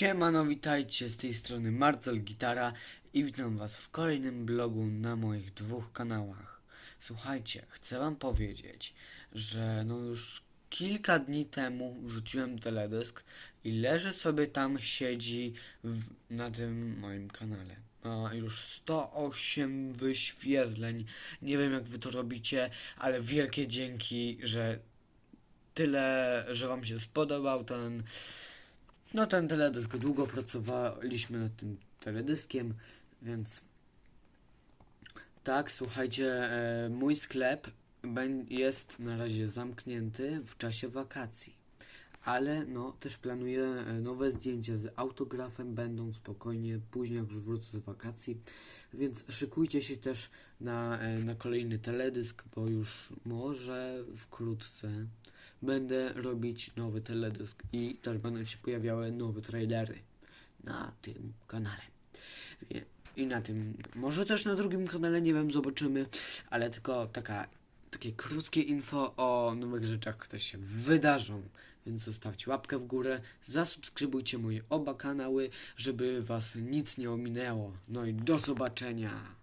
Siemano, witajcie, z tej strony Marcel Gitara i witam was w kolejnym blogu na moich dwóch kanałach. Słuchajcie, chcę wam powiedzieć, że no już kilka dni temu wrzuciłem teledysk i leży sobie tam, siedzi w, na tym moim kanale. Ma już 108 wyświetleń. Nie wiem jak wy to robicie, ale wielkie dzięki, że tyle, że wam się spodobał ten no ten teledysk, długo pracowaliśmy nad tym teledyskiem, więc tak, słuchajcie, e, mój sklep jest na razie zamknięty w czasie wakacji, ale no też planuję e, nowe zdjęcia z autografem, będą spokojnie później jak już wrócę z wakacji, więc szykujcie się też na, e, na kolejny teledysk, bo już może wkrótce będę robić nowy teledysk i też będą się pojawiały nowe trailery na tym kanale. I na tym, może też na drugim kanale, nie wiem, zobaczymy, ale tylko taka, takie krótkie info o nowych rzeczach, które się wydarzą. Więc zostawcie łapkę w górę, zasubskrybujcie moje oba kanały, żeby was nic nie ominęło. No i do zobaczenia.